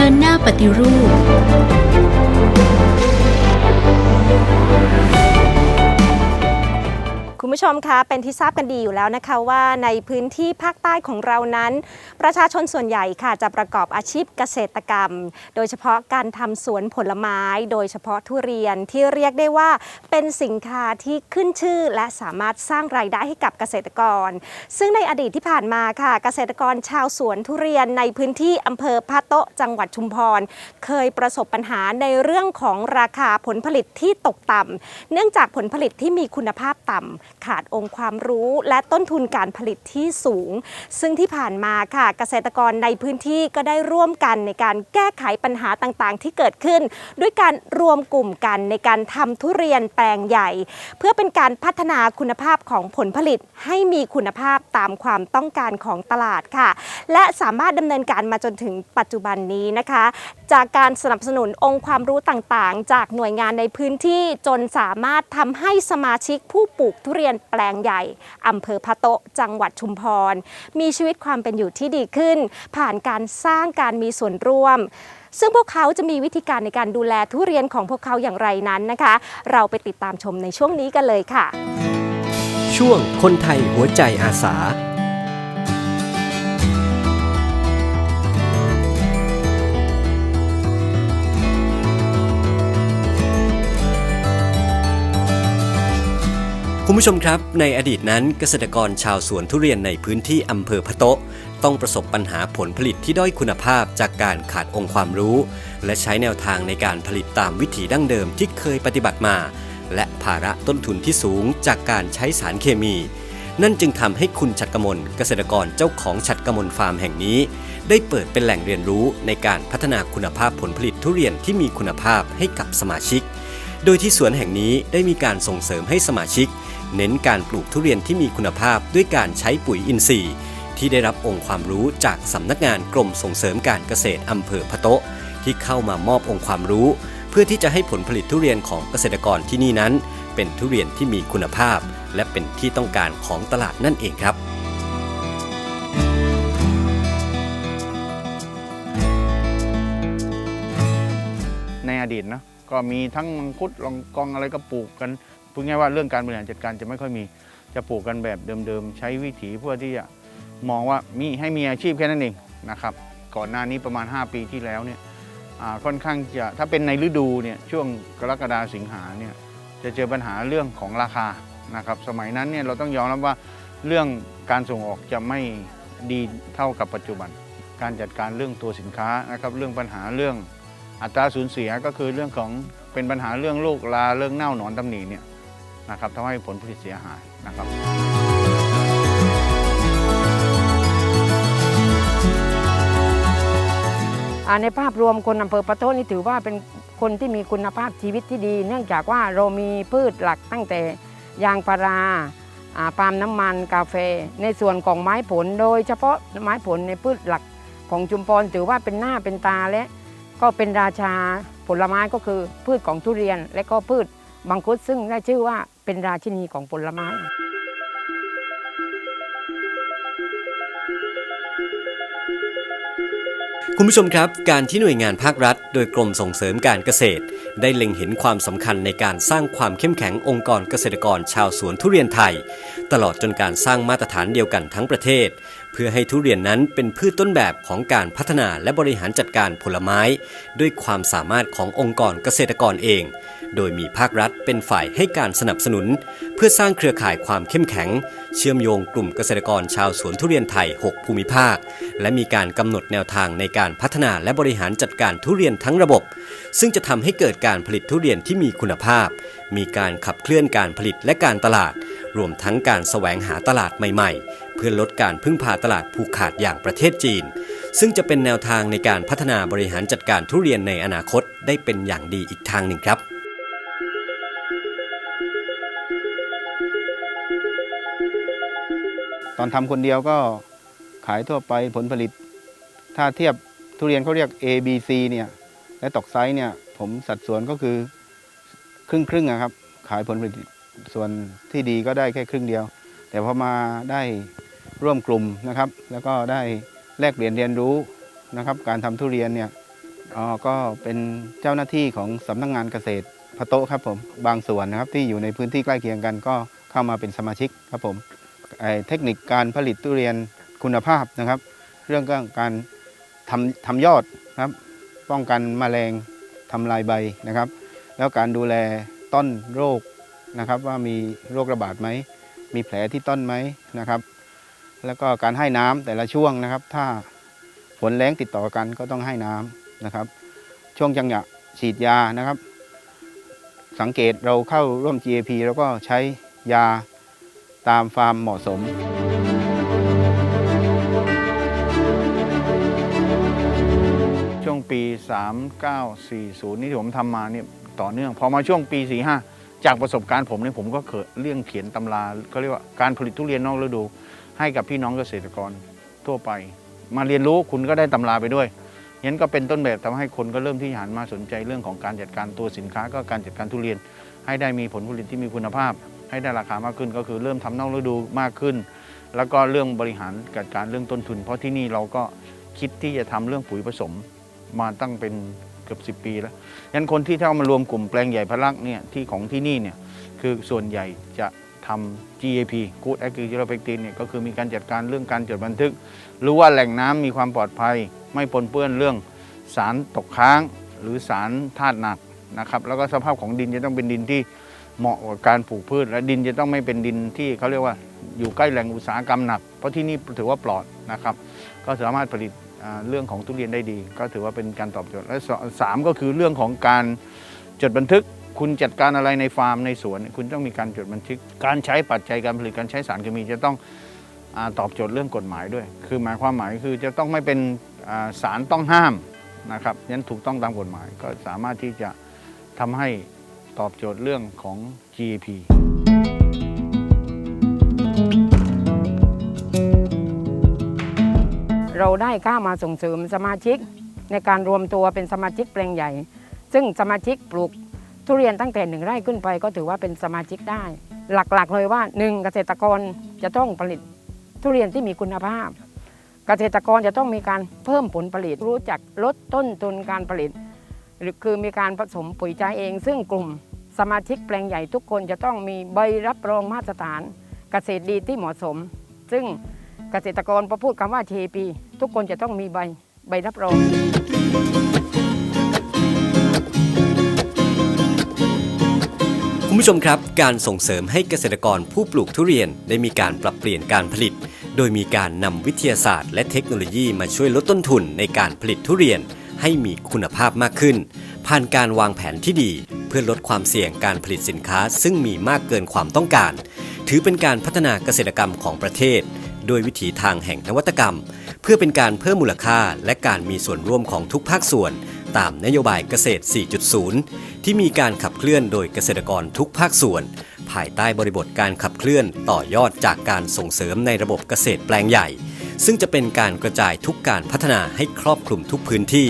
ดินหน้าปฏิรูป คุณผู้ชมคะเป็นที่ทราบกันดีอยู่แล้วนะคะว่าในพื้นที่ภาคใต้ของเรานั้น ประชาชนส่วนใหญ่ค่ะจะประกอบอาชีพเกษตรกรรม โดยเฉพาะการทำสวนผลไม้ โดยเฉพาะทุเรียนที่เรียกได้ว่าเป็นสินค้าที่ขึ้นชื่อ และสามารถสร้างรายได้ให้กับเกษตรกร ซึ่งในอดีตที่ผ่านมาค่ะ เกษตรกรชาวสวนทุเรียนในพื้นที่อำเภอพะโตะจังหวัดชุมพร เคยประสบปัญหาในเรื่องของราคาผลผลิตที่ตกต่ำเนื่องจากผลผลิตที่มีคุณภาพต่ำขาดองค์ความรู้ และต้นทุนการผลิตที่สูง ซึ่งที่ผ่านมาค่ะเกษตรกรในพื้นที่ก็ได้ร่วมกันในการแก้ไขปัญหาต่างๆ ที่เกิดขึ้น ด้วยการรวมกลุ่มกันในการทำทุเรียนแปลงใหญ่ เพื่อเป็นการพัฒนาคุณภาพของผลผลิตให้มีคุณภาพตามความต้องการของตลาดค่ะ และสามารถดำเนินการมาจนถึงปัจจุบันนี้นะคะ จากการสนับสนุนองค์ความรู้ต่างๆ จากหน่วยงานในพื้นที่จนสามารถทำให้สมาชิกผู้ปลูกทุเรียนแปลงใหญ่อำเภอพะโต๊ะจังหวัดชุมพร มีชีวิตความเป็นอยู่ที่ดีขึ้น ผ่านการสร้างการมีส่วนร่วม ซึ่งพวกเขาจะมีวิธีการในการดูแลทุเรียนของพวกเขาอย่างไรนั้นนะคะ เราไปติดตามชมในช่วงนี้กันเลยค่ะ ช่วงคนไทยหัวใจอาสา คุณผู้ชมครับ ในอดีตนั้นเกษตรกรชาวสวนทุเรียนในพื้นที่อำเภอพะโตะต้องประสบปัญหาผลผลิตที่ด้อยคุณภาพจากการขาดองค์ความรู้ และใช้แนวทางในการผลิตตามวิถีดั้งเดิมที่เคยปฏิบัติมา และภาระต้นทุนที่สูงจากการใช้สารเคมี นั่นจึงทำให้คุณชัดกมลเกษตรกรเจ้าของชัดกมลฟาร์มแห่งนี้ ได้เปิดเป็นแหล่งเรียนรู้ในการพัฒนาคุณภาพผลผลิตทุเรียนที่มีคุณภาพให้กับสมาชิก โดยที่สวนแห่งนี้ได้มีการส่งเสริมให้สมาชิก เน้นการปลูกทุเรียนที่มีคุณภาพด้วยการใช้ปุ๋ยอินทรีย์ ที่ได้รับองค์ความรู้จากสำนักงานกรมส่งเสริมการเกษตรอำเภอพะโตะที่เข้ามามอบองค์ความรู้ เพื่อที่จะให้ผลผลิตทุเรียนของเกษตรกรที่นี่นั้น เป็นทุเรียนที่มีคุณภาพ และเป็นที่ต้องการของตลาดนั่นเองครับในอดีตนะก็มีทั้งมังคุดลองกองอะไรก็ปลูกกัน พูดง่ายว่าเรื่องการบริหารจัดการจะไม่ค่อยมีจะปลูกกันแบบเดิมๆ ใช้วิถีเพื่อที่จะมองว่ามีให้มีอาชีพแค่นั้นเองนะครับก่อนหน้านี้ประมาณ 5 ปีที่แล้วเนี่ยค่อนข้างจะถ้าเป็นในฤดูเนี่ยช่วงกรกฎาสิงหาเนี่ยจะเจอปัญหาเรื่องของราคานะครับสมัยนั้นเนี่ยเราต้องยอมรับว่าเรื่องการส่งออกจะไม่ดีเท่ากับปัจจุบัน การจัดการเรื่องตัวสินค้านะครับเรื่องปัญหาเรื่องอัตราสูญเสียก็คือเรื่องของเป็นปัญหาเรื่องโรคราเรื่องเน่าหนอนตำหนิเนี่ย นะครับทำให้ผลผลิตเสียหายนะครับในภาพรวมคนอำเภอปะโต้นี่ถือว่าเป็นคนที่มีคุณภาพชีวิตที่ดี เนื่องจากว่าเรามีพืชหลักตั้งแต่ยางพาราปาล์มน้ำมันกาแฟ ในส่วนของไม้ผลโดย เฉพาะไม้ผลในพืชหลักของชุมพรถือว่าเป็นหน้าเป็นตาและก็เป็นราชาผลไม้ก็คือพืชของทุเรียน และก็พืชบังคุดซึ่งได้ชื่อว่า เป็นราชินีของผลไม้คุณผู้ชมครับ การที่หน่วยงานภาครัฐ โดยกรมส่งเสริมการเกษตร ได้เล็งเห็นความสำคัญในการสร้างความเข้มแข็งองค์กรเกษตรกรชาวสวนทุเรียนไทย ตลอดจนการสร้างมาตรฐานเดียวกันทั้งประเทศ เพื่อให้ทุเรียนนั้นเป็นพืชต้นแบบของการพัฒนาและบริหารจัดการผลไม้ ด้วยความสามารถขององค์กรเกษตรกรเอง โดยมีภาครัฐเป็นฝ่ายให้การสนับสนุน เพื่อสร้างเครือข่ายความเข้มแข็ง เชื่อมโยงกลุ่มเกษตรกรชาวสวนทุเรียนไทย 6 ภูมิภาค และมีการกำหนดแนวทางในการพัฒนาและบริหารจัดการทุเรียนทั้งระบบ ซึ่งจะทำให้เกิดการผลิตทุเรียนที่มีคุณภาพ มีการขับเคลื่อนการผลิตและการตลาด รวมทั้งการแสวงหาตลาดใหม่ ๆ เพื่อลดการพึ่งพาตลาดผูกขาดอย่างประเทศจีนซึ่งจะเป็นแนวทางในการพัฒนาบริหารจัดการทุเรียนในอนาคตได้เป็นอย่างดีอีกทางหนึ่งครับ ตอนทำคนเดียวก็ขายทั่วไปผลผลิต ถ้าเทียบทุเรียนเขาเรียก A B C เนี่ยและตอกไซส์เนี่ยผมสัดส่วนก็คือครึ่งครึ่งๆอะครับ ขายผลผลิตส่วนที่ดีก็ได้แค่ครึ่งเดียว แต่พอมาได้ร่วมกลุ่มนะครับ แล้วก็ได้แลกเปลี่ยนเรียนรู้นะครับ การทำทุเรียนเนี่ยอ๋อก็เป็นเจ้าหน้าที่ของสำนักงงานเกษตรพะโตครับผมบางส่วนนะครับที่อยู่ในพื้นที่ใกล้เคียงกันก็เข้ามาเป็นสมาชิกครับผม เทคนิคการผลิตทุเรียนคุณภาพนะครับ เรื่องการทำทำยอดนะครับ ป้องกันแมลงทำลายใบนะครับ แล้วการดูแลต้นโรคนะครับ ว่ามีโรคระบาดไหม มีแผลที่ต้นไหมนะครับ แล้วก็การให้น้ำแต่ละช่วงนะครับ ถ้าฝนแรงติดต่อกันก็ต้องให้น้ำนะครับ ช่วงจังหวะฉีดยานะครับ สังเกตเราเข้าร่วม GAP แล้วก็ใช้ยา ตามฟามเหมาะสมช่วงปี 3940 นี่ที่ผมทำมาเนี่ยต่อเนื่องพอมาช่วงปี 45 จากประสบการณ์ผมเนี่ยผมก็เคยเรื่องเขียนตำราก็เรียกว่าการผลิตทุเรียนนอกฤดู ให้กับพี่น้องเกษตรกรทั่วไป มาเรียนรู้คุณก็ได้ตำราไปด้วยงั้นก็เป็นต้นแบบทำให้คนก็เริ่มที่หันมาสนใจเรื่องของการจัดการตัวสินค้าก็การจัดการทุเรียน ให้ได้มีผลผลิตที่มีคุณภาพ ให้ได้ราคามากขึ้นก็คือเริ่มทำนอกฤดูมากขึ้น แล้วก็เรื่องบริหารจัดการเรื่องต้นทุน เพราะที่นี่เราก็คิดที่จะทำเรื่องปุ๋ยผสมมาตั้งเป็นเกือบ 10 ปีแล้วยันคนที่เข้ามารวมกลุ่มแปลงใหญ่พลักเนี่ยที่ของที่นี่เนี่ยคือส่วนใหญ่จะทำ GAP Good Agricultural Practice เนี่ยก็คือมีการจัดการเรื่องการจดบันทึก รู้ว่าแหล่งน้ำมีความปลอดภัย ไม่ปนเปื้อนเรื่องสารตกค้าง หรือสารธาตุหนักนะครับ แล้วก็สภาพของดินจะต้องเป็นดินที่ เหมาะกับการปลูกพืช และดินจะต้องไม่เป็นดินที่เขาเรียกว่าอยู่ใกล้แหล่งอุตสาหกรรมหนัก เพราะที่นี่ถือว่าปลอดนะครับ ก็สามารถผลิตเรื่องของทุเรียนได้ดี ก็ถือว่าเป็นการตอบโจทย์และสามก็คือเรื่องของการจดบันทึก คุณจัดการอะไรในฟาร์มในสวน คุณต้องมีการจดบันทึก การใช้ปัจจัยการผลิตการใช้สารเคมีจะต้องอตอบโจทย์เรื่องกฎหมายด้วย คือหมายความหมายคือจะต้องไม่เป็นสารต้องห้ามนะครับนั้นถูกต้องตามกฎหมายก็สามารถที่จะทำให้ ตอบโจทย์เรื่องของ GAP เราได้ก้ามาส่งเสริมสมาชิกในการรวมตัวเป็นสมาชิกแปลงใหญ่ ซึ่งสมาชิกปลูกทุเรียนตั้งแต่หนึ่งไร่ขึ้นไปก็ถือว่าเป็นสมาชิกได้ หลักๆเลยว่าหนึ่งเกษตรกรจะต้องผลิตทุเรียนที่มีคุณภาพ เกษตรกรจะต้องมีการเพิ่มผลผลิตรู้จักลดต้นทุนการผลิต หรือคือมีการผสมปุ๋ยใจเอง ซึ่งกลุ่มสมาชิกแปลงใหญ่ทุกคนจะต้องมีใบรับรองมาตรฐานเกษตรดีที่เหมาะสม ซึ่งเกษตรกรพอพูดคำว่า TP ทุกคนจะต้องมีใบใบรับรองคุณผู้ชมครับ การส่งเสริมให้เกษตรกรผู้ปลูกทุเรียนได้มีการปรับเปลี่ยนการผลิต โดยมีการนำวิทยาศาสตร์ และเทคโนโลยีมาช่วยลดต้นทุนในการผลิตทุเรียน ให้มีคุณภาพมากขึ้น ผ่านการวางแผนที่ดี เพื่อลดความเสี่ยงการผลิตสินค้าซึ่งมีมากเกินความต้องการ ถือเป็นการพัฒนาเกษตรกรรมของประเทศ โดยวิถีทางแห่งนวัตกรรม เพื่อเป็นการเพิ่มมูลค่าและการมีส่วนร่วมของทุกภาคส่วน ตามนโยบายเกษตร 4.0 ที่มีการขับเคลื่อนโดยเกษตรกรทุกภาคส่วน ภายใต้บริบทการขับเคลื่อนต่อยอดจากการส่งเสริมในระบบเกษตรแปลงใหญ่ ซึ่งจะเป็นการกระจายทุกการพัฒนาให้ครอบคลุมทุกพื้นที่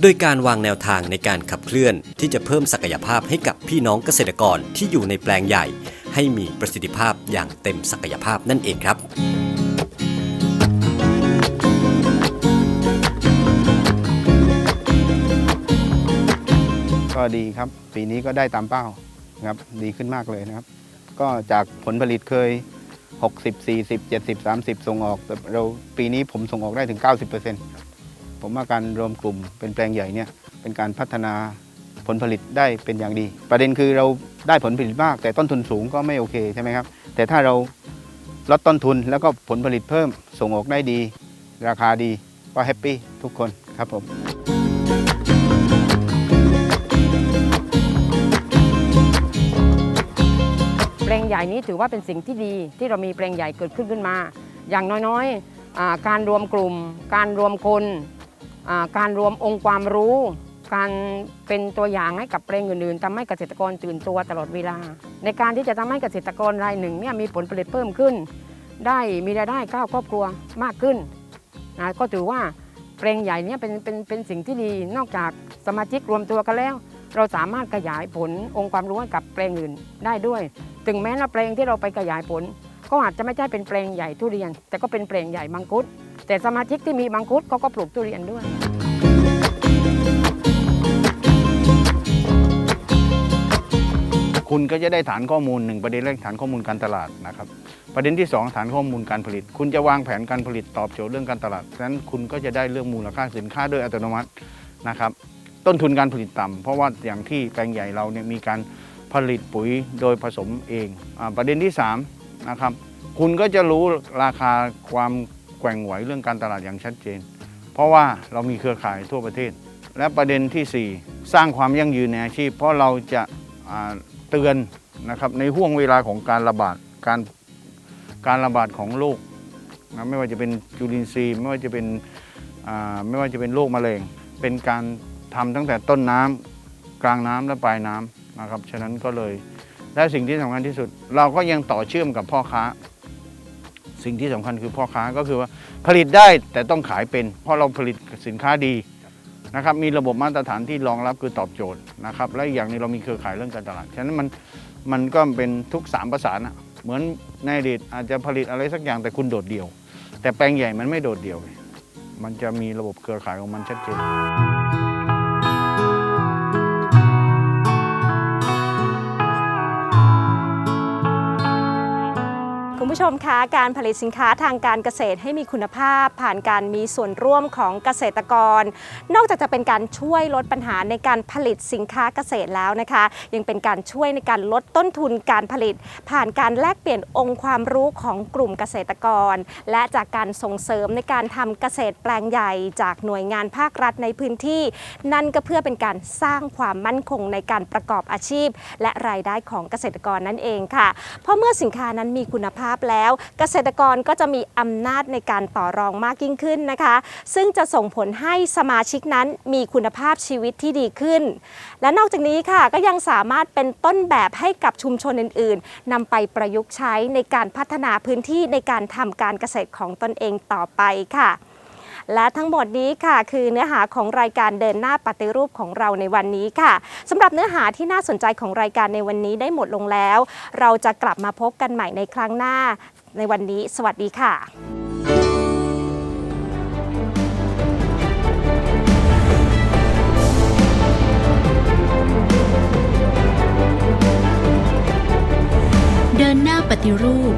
โดยการวางแนวทางในการขับเคลื่อน ที่จะเพิ่มศักยภาพให้กับพี่น้องเกษตรกรที่อยู่ในแปลงใหญ่ ให้มีประสิทธิภาพอย่างเต็มศักยภาพนั่นเองครับก็ดีครับ ปีนี้ก็ได้ตามเป้าครับดีขึ้นมากเลยนะครับ ก็จากผลผลิตเคย 60 40 70 30 ส่งออกแต่เราปีนี้ผมส่งออกได้ถึง 90%ผมว่าการรวมกลุ่มเป็นแปลงใหญ่เนี่ยเป็นการพัฒนาผลผลิตได้เป็นอย่างดี ประเด็นคือเราได้ผลผลิตมาก แต่ต้นทุนสูงก็ไม่โอเคใช่ไหมครับ แต่ถ้าเราลดต้นทุนแล้วก็ผลผลิตเพิ่มส่งออกได้ดี ราคาดีก็แฮปปี้ทุกคนครับผม ใหญ่นี้ถือว่าเป็นสิ่งที่ดีที่เรามีแปลงใหญ่เกิดขึ้นขึ้นมา อย่างน้อยๆการรวมกลุ่ม การรวมคนการรวมองค์ความรู้ การเป็นตัวอย่างให้กับแปลงอื่นๆทำให้เกษตรกรตื่นตัวตลอดเวลา ในการที่จะทำให้เกษตรกรรายหนึ่งเนี่ยมีผลผลิตเพิ่มขึ้น ได้มีรายได้ก้าวครอบครัวมากขึ้นนะก็ถือว่าแปลงใหญ่เนี่ยเป็นเป็นเป็นสิ่งที่ดีนอกจากสมาชิกรวมตัวกันแล้ว เราสามารถขยายผลองค์ความรู้กับแปลงอื่นได้ด้วย ถึงแม้ว่าแปลงที่เราไปขยายผล ก็อาจจะไม่ใช่เป็นแปลงใหญ่ทุเรียน แต่ก็เป็นแปลงใหญ่มังคุด แต่สมาชิกที่มีมังคุดเขาก็ปลูกทุเรียนด้วยคุณก็จะได้ฐานข้อมูลหนึ่งประเด็นแรกฐานข้อมูลการตลาดนะครับประเด็นที่ 2 ฐานข้อมูลการผลิต คุณจะวางแผนการผลิตตอบโจทย์เรื่องการตลาดฉะนั้นคุณก็จะได้เรื่องมูลค่าสินค้าโดยอัตโนมัตินะครับ ต้นทุนการผลิตต่ำเพราะว่าอย่างที่แปลงใหญ่เราเนี่ยมีการผลิตปุ๋ยโดยผสมเองอประเด็นที่3นะครับคุณก็จะรู้ราคาความแกว่งไหวเรื่องการตลาดอย่างชัดเจน เพราะว่าเรามีเครือข่ายทั่วประเทศ และประเด็นทีสี่4 สร้างความยั่งยืนในอาชีพ เพราะเราจะาเตือนนะครับในห่วงเวลาของการระบาดการการระบาดของโรคนะไม่ว่าจะเป็นจุลินทรีย์ ไม่ว่าจะเป็นไม่ว่าจะเป็นโรคมะเร็งเป็นการ ทำตั้งแต่ต้นน้ำกลางน้ำและปลายน้ำนะครับ ฉะนั้นก็เลย และสิ่งที่สำคัญที่สุด เราก็ยังต่อเชื่อมกับพ่อค้า สิ่งที่สำคัญคือพ่อค้าก็คือว่าผลิตได้แต่ต้องขายเป็น เพราะเราผลิตสินค้าดีนะครับ มีระบบมาตรฐานที่รองรับคือตอบโจทย์นะครับ และอีกอย่างนึงเรามีเครือข่ายเรื่องการตลาด ฉะนั้นมันมันก็เป็นทุกสามประสานอะเหมือนในอดีตอาจจะผลิตอะไรสักอย่างแต่คุณโดดเดี่ยว แต่แปลงใหญ่มันไม่โดดเดี่ยว มันจะมีระบบเครือข่ายของมันชัดเจน ผู้ชมคะการผลิตสินค้าทางการเกษตรให้มีคุณภาพ ผ่านการมีส่วนร่วมของเกษตรกร นอกจากจะเป็นการช่วยลดปัญหาในการผลิตสินค้าเกษตรแล้วนะคะ ยังเป็นการช่วยในการลดต้นทุนการผลิต ผ่านการแลกเปลี่ยนองค์ความรู้ของกลุ่มเกษตรกร และจากการส่งเสริมในการทำเกษตรแปลงใหญ่ จากหน่วยงานภาครัฐในพื้นที่ นั่นก็เพื่อเป็นการสร้างความมั่นคงในการประกอบอาชีพ และรายได้ของเกษตรกรนั่นเองค่ะ เพราะเมื่อสินค้านั้นมีคุณภาพแล้ว เกษตรกรก็จะมีอำนาจในการต่อรองมากยิ่งขึ้นนะคะ ซึ่งจะส่งผลให้สมาชิกนั้นมีคุณภาพชีวิตที่ดีขึ้น และนอกจากนี้ค่ะก็ยังสามารถเป็นต้นแบบให้กับชุมชนอื่น ๆนำไปประยุกต์ใช้ในการพัฒนาพื้นที่ในการทำการเกษตรของตนเองต่อไปค่ะ และทั้งหมดนี้ค่ะ คือเนื้อหาของรายการเดินหน้าปฏิรูปของเราในวันนี้ค่ะสำหรับเนื้อหาที่น่าสนใจของรายการในวันนี้ได้หมดลงแล้ว เราจะกลับมาพบกันใหม่ในครั้งหน้า ในวันนี้ สวัสดีค่ะเดินหน้าปฏิรูป